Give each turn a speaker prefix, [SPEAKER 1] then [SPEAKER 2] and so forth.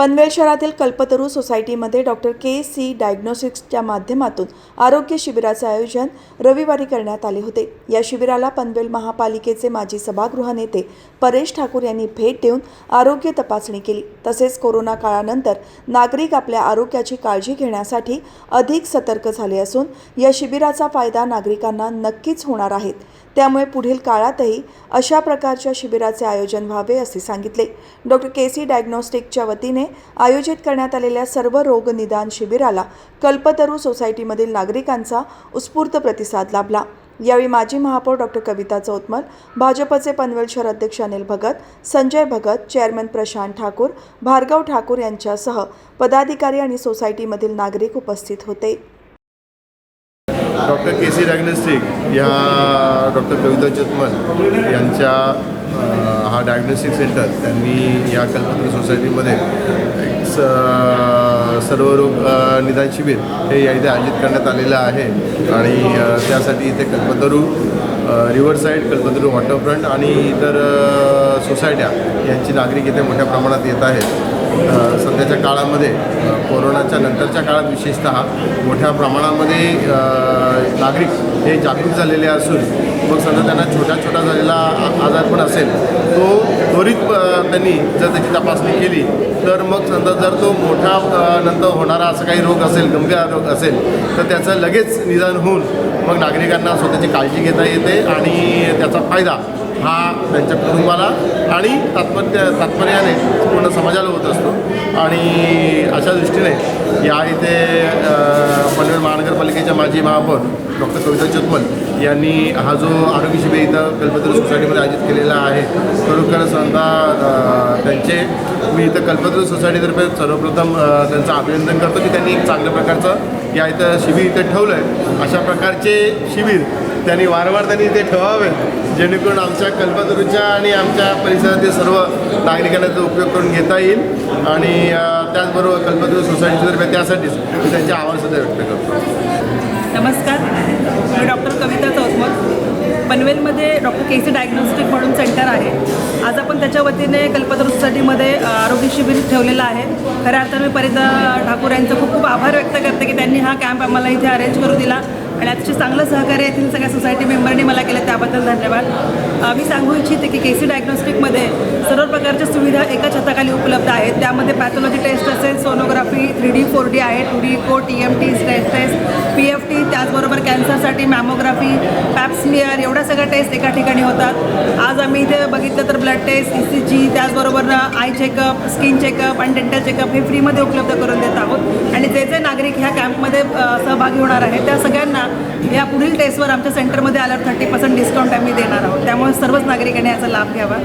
[SPEAKER 1] पनवेल शहरातील कल्पतरू सोसायटीमध्ये doctor K C डायग्नोस्टिक्सच्या माध्यमातून आरोग्य शिबिराचे आयोजन रविवारी करण्यात आले होते. या शिबिराला पनवेल महापालिकेचे माजी सभागृह नेते परेश ठाकूर यांनी भेट देऊन आरोग्य तपासणी केली. तसेच कोरोना काळानंतर नागरिक आपल्या आरोग्याची काळजी घेण्यासाठी अधिक सतर्क झाले असून या शिबिराचा फायदा नागरिकांना नक्कीच होणार आहेत त्यामुळे पुढील काळातही अशा प्रकारच्या शिबिराचे आयोजन व्हावे असे सांगितले. डॉक्टर के सी डायग्नोस्टिकच्या वतीने आयोजित करण्यात आलेल्या सर्व रोग निदान शिबिराला कल्पतरू सोसायटीमधील नागरिकांचा उत्स्फूर्त प्रतिसाद लाभला. यावेळी माजी महापौर डॉक्टर कविता चौतमल भाजपचे पनवेल शहर अध्यक्ष अनिल भगत संजय भगत चेअरमन प्रशांत ठाकूर भार्गव ठाकूर यांच्यासह पदाधिकारी आणि सोसायटीमधील नागरिक उपस्थित होते.
[SPEAKER 2] डॉक्टर के सी डायग्नोस्टिक या डॉक्टर कविता चतमल यांच्या हा डायग्नोस्टिक सेंटर त्यांनी या कल्पतरू सोसायटीमध्ये एक स सर्व रोग निदान शिबिर हे या इथे आयोजित करण्यात आलेलं आहे. आणि त्यासाठी इथे कल्पतरू रिव्हरसाईड कल्पतरू वॉटरफ्रंट आणि इतर सोसायट्या यांची नागरिक इथे मोठ्या प्रमाणात येत आहेत. सध्याच्या काळामध्ये कोरोनाच्या नंतरच्या काळात विशेषतः मोठ्या प्रमाणामध्ये नागरिक हे जागरूक झालेले असून मग समजा त्यांना छोटा छोटा झालेला आजार पण असेल तो त्वरित त्यांनी जर त्याची तपासणी केली तर मग समजा जर तो मोठा नंतर होणारा असा काही रोग असेल गंभीर रोग असेल तर त्याचं लगेच निदान होऊन मग नागरिकांना स्वतःची काळजी घेता येते आणि त्याचा फायदा हा त्यांच्या कुटुंबाला आणि तात्पर्य तात्पर्याने पूर्ण समाजाला होत असतो. आणि अशा दृष्टीने या इथे पनवेल महानगरपालिकेच्या माजी महापौर डॉक्टर कविता चितमल यांनी हा जो आरोग्य शिबिर इथं कल्पतरू सोसायटीमध्ये आयोजित केलेला आहे खरोखर सांगता त्यांचे मी इथं कल्पतरू सोसायटीतर्फे सर्वप्रथम त्यांचं अभिनंदन करतो की त्यांनी एक चांगल्या प्रकारचं या इथं शिबिर इथं ठेवलं आहे अशा प्रकारचे शिबिर त्यांनी वारंवार त्यांनी इथे ठेवावे जेणेकरून आमच्या कल्पतरूच्या आणि आमच्या परिसरातील सर्व नागरिकांना तो उपयोग करून घेता येईल. आणि त्याचबरोबर कल्पतरू सोसायटीतर्फे त्यासाठीच मी त्यांचे आभार सुद्धा व्यक्त करतो.
[SPEAKER 3] नमस्कार. मी डॉक्टर कविता चौथमत पनवेलमध्ये डॉक्टर के सी डायग्नोस्टिक म्हणून सेंटर आहे. आज आपण त्याच्या वतीने कल्पतरू सोसायटीमध्ये आरोग्य शिबिर ठेवलेलं आहे. खऱ्या अर्थाने मी परिता ठाकूर यांचं खूप खूप आभार व्यक्त करते की त्यांनी हा कॅम्प आम्हाला इथे अरेंज करू दिला. आणि अतिशय चांगलं सहकार्य येथील सगळ्या सोसायटी मेंबरने मला केलं त्याबद्दल धन्यवाद. मी सांगू इच्छिते की के सी डायग्नोस्टिकमध्ये सर्व प्रकारच्या सुविधा एका छताखाली उपलब्ध आहेत. त्यामध्ये पॅथॉलॉजी टेस्ट असेल sonography three D four D आहे टू डी को T M T stress test P F T त्याचबरोबर कॅन्सरसाठी मॅमोग्राफी पॅप्समियर एवढ्या सगळ्या टेस्ट एका ठिकाणी होतात. आज आम्ही इथे बघितलं तर blood test E C G त्याचबरोबर आय चेकअप स्किन चेकअप आणि डेंटल चेकअप हे फ्रीमध्ये उपलब्ध करून देत आहोत. आणि जे जे नागरिक ह्या कॅम्पमध्ये सहभागी होणार आहेत त्या सगळ्यांना ह्या पुढील टेस्टवर आमच्या सेंटरमध्ये आल्यावर थर्टी पर्सेंट डिस्काउंट आम्ही देणार आहोत. त्यामुळे सर्वच नागरिकांनी याचा लाभ घ्यावा.